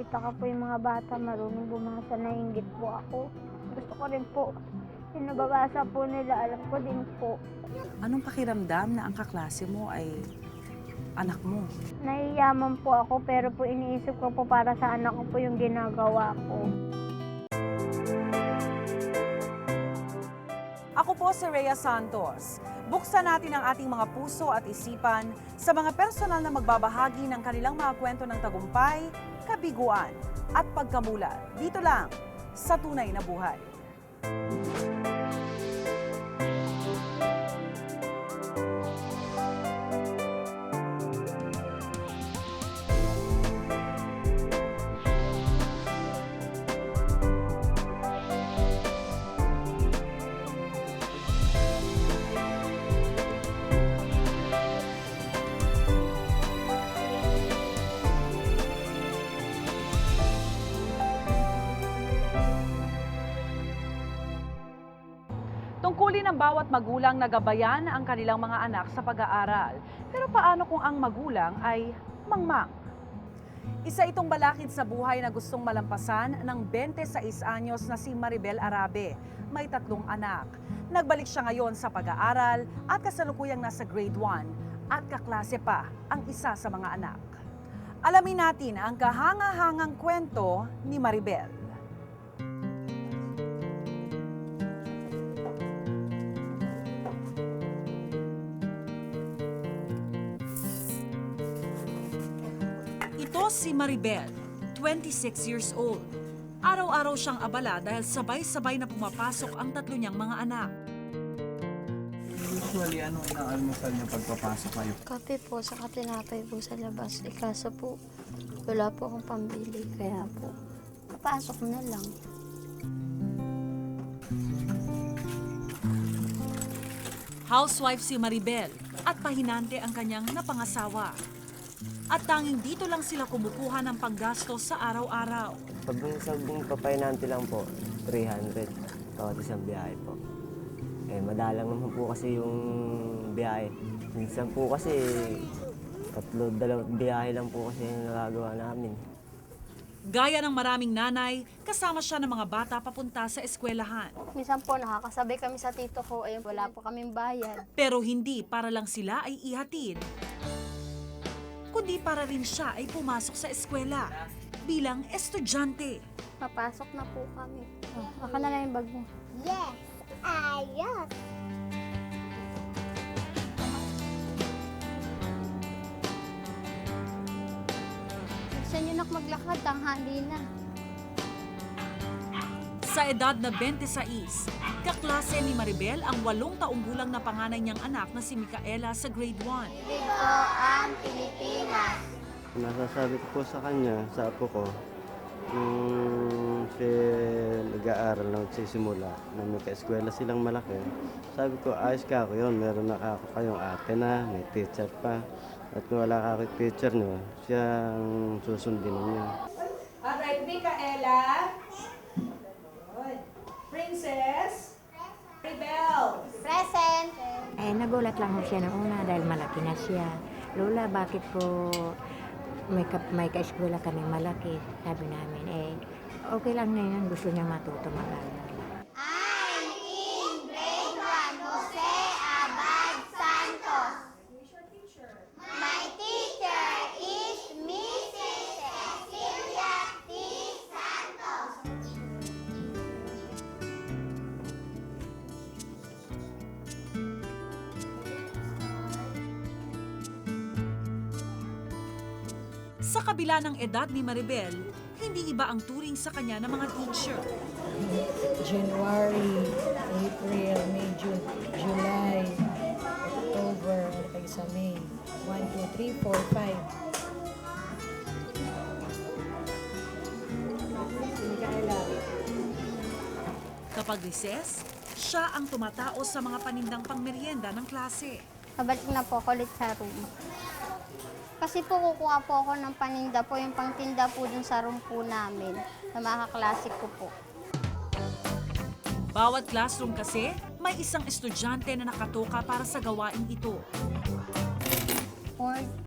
nakikita ko po yung mga bata marunong bumasa, nainggit po ako. Gusto ko rin po, yung nababasa po nila, alam ko din po. Anong pakiramdam na ang kaklase mo ay anak mo? Nahiyaman po ako, pero po iniisip ko po para sa anak ko po yung ginagawa ko. Ako po si Rhea Santos. Buksan natin ang ating mga puso at isipan sa mga personal na magbabahagi ng kanilang mga kwento ng tagumpay, kabiguan at pagkamulat. Dito lang sa Tunay na Buhay. Tungkulin ng bawat magulang na gabayan ang kanilang mga anak sa pag-aaral. Pero paano kung ang magulang ay mangmang? Isa itong balakid sa buhay na gustong malampasan ng 26 anyos na si Maribel Arabe. May tatlong anak. Nagbalik siya ngayon sa pag-aaral at kasalukuyang nasa grade 1 at kaklase pa ang isa sa mga anak. Alamin natin ang kahanga-hangang kwento ni Maribel. Si Maribel, 26 years old. Araw-araw siyang abala dahil sabay-sabay na pumapasok ang tatlo niyang mga anak. Usually, anong inaalmusal niyo pagpapasok kayo? Kape po, saka tinapay po sa labas. Eh, kaso po, wala po akong pambili. Kaya po, papasok na lang. Housewife si Maribel at pahinante ang kanyang napangasawa. At tanging dito lang sila kumukuha ng panggastos sa araw-araw. Sabong sabong papainante lang po, 300 bawat isang biyahe po. Eh, madalang naman po kasi yung biyahe. Minsan po kasi tatlo, dalawang biyahe lang po kasi yung nagagawa namin. Gaya ng maraming nanay, kasama siya ng mga bata papunta sa eskwelahan. Minsan po, nakakasabay kami sa tito ko. Ayun, wala po kaming bayad. Pero hindi para lang sila ay ihatid, kundi para rin siya ay pumasok sa eskwela bilang estudyante. Papasok na po kami. Oh, aka na lang yung bag mo. Yes! Ayos! Gusto nyo nak maglakad, tanghali na. Sa edad na 26, kaklase ni Maribel ang walong taong gulang na panganay niyang anak na si Micaela sa grade 1. Dito ang Pilipinas. Nasasabi ko po sa kanya, sa apo ko, nung siya nag-aaral na nagsisimula, na magka-eskwela silang malaki, sabi ko, ayos ka ako yun, meron na ako kayong ate na, may teacher pa. At kung wala ka kay teacher niyo, siya ang susundin niyo. Alright, Micaela. Good. Princess. Maribel. Present! Eh, nagulat lang ho siya noong una dahil malaki na siya. Lola, bakit po may, ka, may ka-eskwela kami malaki? Sabi namin, eh, okay lang na yun. Gusto niya matuto mag-aral. I'm in grade 1, Jose Abad Santos. My teacher is Mrs. Cecilia T. Santos. Sa kabila ng edad ni Maribel, hindi iba ang turing sa kanya ng mga teacher. January, April, May, June, July, October, ano tayo sa May. 1, 2, 3, 4, 5. Kapag recess, siya ang tumatao sa mga panindang pangmeryenda ng klase. Pabalik na po ako ulit sa room. Kasi po kukuha po ako ng paninda po, yung pangtinda po dun sa room po namin, na mga ko po. Bawat classroom kasi, may isang estudyante na nakatoka para sa gawain ito. Fourth